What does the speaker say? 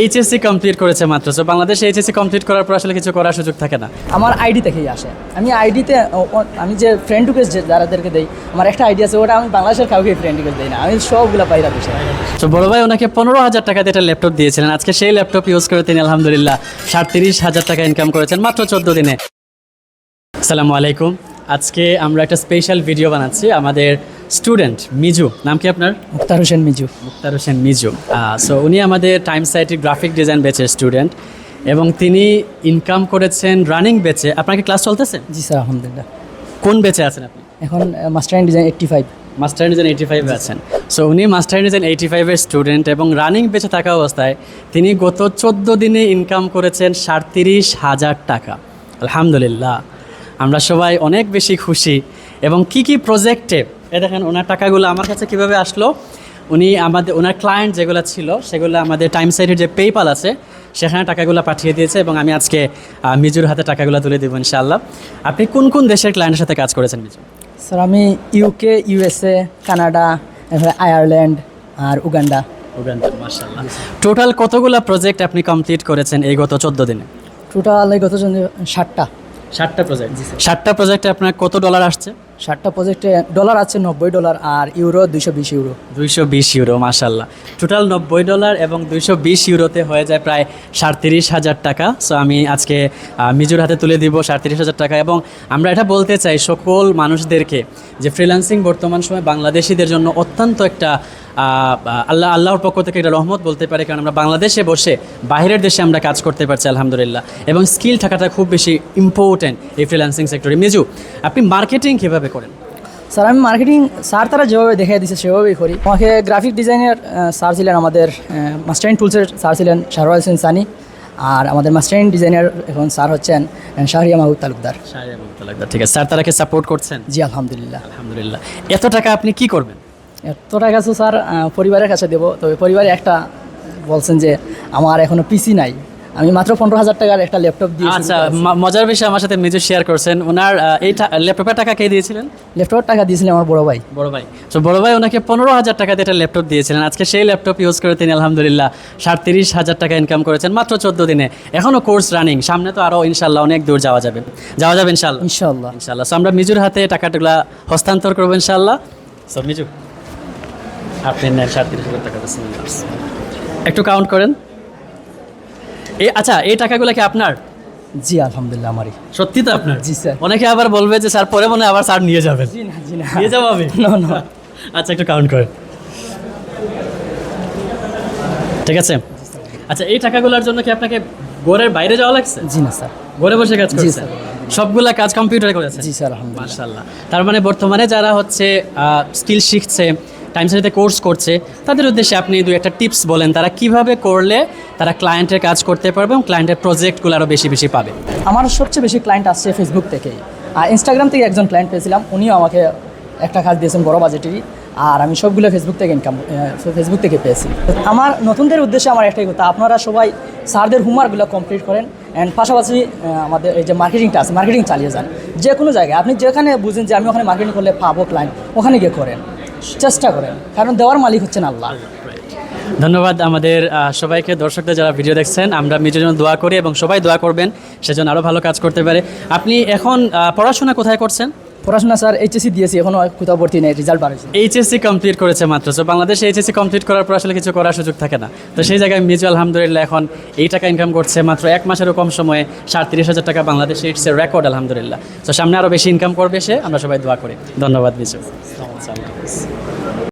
HSC complete করেছে মাত্র। তো বাংলাদেশে এইচএসসি কমপ্লিট করার পর আসলে কিছু করার সুযোগ থাকে না। আমার আইডি থেকেই আসে। আমি আইডিতে আমি যে ফ্রেন্ড রিকোয়েস্ট যারাদেরকে দেই আমার একটা আইডি আছে ওটা আমি বাংলাদেশের কাউকে ফ্রেন্ড রিকোয়েস্ট দিই না। আমি সবগুলো পাইরা দেশে তো বড় ভাই ওনাকে পনেরো হাজার টাকা দিয়ে একটা ল্যাপটপ দিয়েছিলেন। আজকে সেই ল্যাপটপ ইউজ করে তিনি আলহামদুলিল্লাহ সাতত্রিশ হাজার টাকা ইনকাম করেছেন মাত্র চোদ্দ দিনে। আসসালামু আলাইকুম। আজকে আমরা একটা স্পেশাল ভিডিও বানাচ্ছি আমাদের স্টুডেন্ট মিজু। নাম কি আপনার? মুক্তার হোসেন মিজু। মুক্তার হোসেন মিজু। সো উনি আমাদের টাইম সাইটের গ্রাফিক ডিজাইন বেচে স্টুডেন্ট এবং তিনি ইনকাম করেছেন রানিং বেচে আপনার কি ক্লাস চলতেছে? জি স্যার আলহামদুলিল্লাহ। কোন বেচে আছেন আপনি? এখন master in design eighty five master design eighty ফাইভে আছেন। সো উনি মাস্টার ডিজাইন এইটি ফাইভের স্টুডেন্ট এবং রানিং বেঁচে থাকা অবস্থায় তিনি গত চোদ্দ দিনে ইনকাম করেছেন সাড়ত্রিশ হাজার টাকা। আলহামদুলিল্লাহ। আমরা সবাই অনেক বেশি খুশি। এবং কি কি প্রজেক্টে এ দেখেন ওনার টাকাগুলো আমার কাছে কীভাবে আসলো? উনি আমাদের ওনার ক্লায়েন্ট যেগুলো ছিল সেগুলো আমাদের টাইম সাইডের যে পেপাল আছে সেখানে টাকাগুলো পাঠিয়ে দিয়েছে এবং আমি আজকে মিজুর হাতে টাকাগুলো তুলে দেবো ইনশাআল্লাহ। আপনি কোন কোন দেশের ক্লায়েন্টের সাথে কাজ করেছেন মিজু? স্যার আমি ইউকে ইউএসএ কানাডা আয়ারল্যান্ড আর উগান্ডা উগান্ডা মাশাআল্লাহ। টোটাল কতগুলো প্রজেক্ট আপনি কমপ্লিট করেছেন এই গত চোদ্দ দিনে? টোটাল এই গত ষাটটা ষাটটা প্রজেক্ট ষাটটা প্রজেক্টে আপনার কত ডলার আসছে? ষাটটা প্রজেক্টে ডলার আছে নব্বই ডলার আর ইউরো দুইশো বিশ ইউরো দুইশো বিশ ইউরো মাশাল্লাহ টোটাল নব্বই ডলার এবং দুইশো বিশ ইউরোতে হয়ে যায় প্রায় সাড়ত্রিশ হাজার টাকা। সো আমি আজকে মিজুর হাতে তুলে দিব সাড়ত্রিশ হাজার টাকা এবং আমরা এটা বলতে চাই সকল মানুষদেরকে যে ফ্রিল্যান্সিং বর্তমান সময় বাংলাদেশিদের জন্য অত্যন্ত একটা আল্লাহ, আল্লাহর পক্ষ থেকে একটা রহমত বলতে পারে। কারণ আমরা বাংলাদেশে বসে বাইরের দেশে আমরা কাজ করতে পারছি, আলহামদুলিল্লাহ। এবং স্কিল থাকাটা খুব বেশি ইম্পর্টেন্ট এই ফ্রিল্যান্সিং সেক্টরে মিজু, আপনি মার্কেটিং কীভাবে করেন? স্যার আমি মার্কেটিং স্যার তারা যেভাবে দেখে দিচ্ছে সেভাবেই করি। আমাকে গ্রাফিক ডিজাইনের স্যার ছিলেন আমাদের মাস্টারিং টুলসের স্যার ছিলেন শাহরুল হোসেন সানি আর আমাদের মাস্টারিং ডিজাইনার এখন স্যার হচ্ছেন শাহরিয়া মাহবুব তালুকদার। শাহরিয়া লাগবে ঠিক আছে। স্যার তারাকে সাপোর্ট করছেন? জি আলহামদুলিল্লাহ। আলহামদুলিল্লাহ। এত টাকা আপনি কি করবেন? এত টাকা তো স্যার পরিবারের কাছে দেবো তবে পরিবারে একটা বলছেন যে আমার এখনও পিসি নাই। আমি মাত্র পনেরো হাজার টাকার একটা ল্যাপটপ দিয়ে আচ্ছা মজার বিষয় আমার সাথে মেজর শেয়ার করছেন। ওনার এই ল্যাপটপের টাকা কে দিয়েছিলেন? ল্যাপটপের টাকা দিয়েছিলেন আমার বড় ভাই। বড় ভাই। তো বড় ভাই ওনাকে পনেরো হাজার টাকা দিয়ে একটা ল্যাপটপ দিয়েছিলেন। আজকে সেই ল্যাপটপ ইউজ করে তিনি আলহামদুলিল্লাহ সাড়ত্রিশ হাজার টাকা ইনকাম করেছেন মাত্র চোদ্দ দিনে। এখনও কোর্স রানিং সামনে তো আরও ইনশাল্লাহ অনেক দূর যাওয়া যাবে। যাওয়া যাবে ইনশাল্লাহ ইনশাল্লাহ ইনশাল্লাহ সো আমরা মিজুর হাতে টাকাগুলা হস্তান্তর করব ইনশাল্লাহ সো মিজু আপনি নেন হাজার টাকা। একটু কাউন্ট করেন। এই আচ্ছা এই টাকাগুলো কি আপনার? জি আলহামদুলিল্লাহ আমারই। সত্যি তো আপনার? জি স্যার। অনেকে আবার বলবে যে স্যার পরে মনে আবার স্যার নিয়ে যাবেন। জি না জি না। নিয়ে যাব আমি না না আচ্ছা একটু কাউন্ট করেন। ঠিক আছে? আচ্ছা এই টাকাগুলোর জন্য কি আপনাকে ঘরের বাইরে যাওয়া লাগছে? জি না স্যার। ঘরে বসে কাজ জি, স্যার। সবগুলা কাজ কম্পিউটারে করেছেন? জি স্যার আলহামদুলিল্লাহ। মার্শাল্লাহ তার মানে বর্তমানে যারা হচ্ছে স্কিল শিখছে টাইম সাথে কোর্স করছে, তাদের উদ্দেশ্যে আপনি দু একটা টিপস বলেন, তারা কীভাবে করলে তারা ক্লায়েন্টের কাজ করতে পারবে এবং ক্লায়েন্টের প্রজেক্টগুলো আরও বেশি বেশি পাবে। আমার সবচেয়ে বেশি ক্লায়েন্ট আসছে ফেসবুক থেকেই আর ইনস্টাগ্রাম থেকে একজন ক্লায়েন্ট পেয়েছিলাম, উনিও আমাকে একটা কাজ দিয়েছেন বড় বাজেটেরই আর আমি সবগুলো ফেসবুক থেকে ইনকাম ফেসবুক থেকে পেয়েছি। আমার নতুনদের উদ্দেশ্যে আমার একটাই কথা, আপনারা সবাই স্যারদের হোমওয়ার্কগুলো কমপ্লিট করেন অ্যান্ড পাশাপাশি আমাদের এই যে মার্কেটিংটা আছে মার্কেটিং চালিয়ে যান। যে কোনো জায়গায়, আপনি যেখানে বুঝেন যে আমি ওখানে মার্কেটিং করলে পাবো ক্লায়েন্ট ওখানে গিয়ে করেন। চেষ্টা করেন, কারণ দেওয়ার মালিক হচ্ছেন আল্লাহ। ধন্যবাদ আমাদের সবাইকে, দর্শকদের যারা ভিডিও দেখছেন, আমরা মিজের জন্য দোয়া করি এবং সবাই দোয়া করবেন, সেজন্য আরও ভালো কাজ করতে পারে। আপনি এখন পড়াশোনা কোথায় করছেন? পড়াশোনা স্যার এইচএসসি দিয়েছি এখনও কোথাও ভর্তি নেই রেজাল্ট বাড়েছে এইচএসসি কমপ্লিট করেছে মাত্র তো বাংলাদেশে এইচএসসি কমপ্লিট করার পর আসলে কিছু করার সুযোগ থাকে না। তো সেই জায়গায় মিজু আলহামদুলিল্লাহ এখন এই টাকা ইনকাম করছে মাত্র এক মাসেরও কম সময়ে সাড়ত্রিশ হাজার টাকা বাংলাদেশে ইটস এ রেকর্ড আলহামদুলিল্লাহ। তো সামনে আরও বেশি ইনকাম করবে সে আমরা সবাই দোয়া করি। ধন্যবাদ মিজু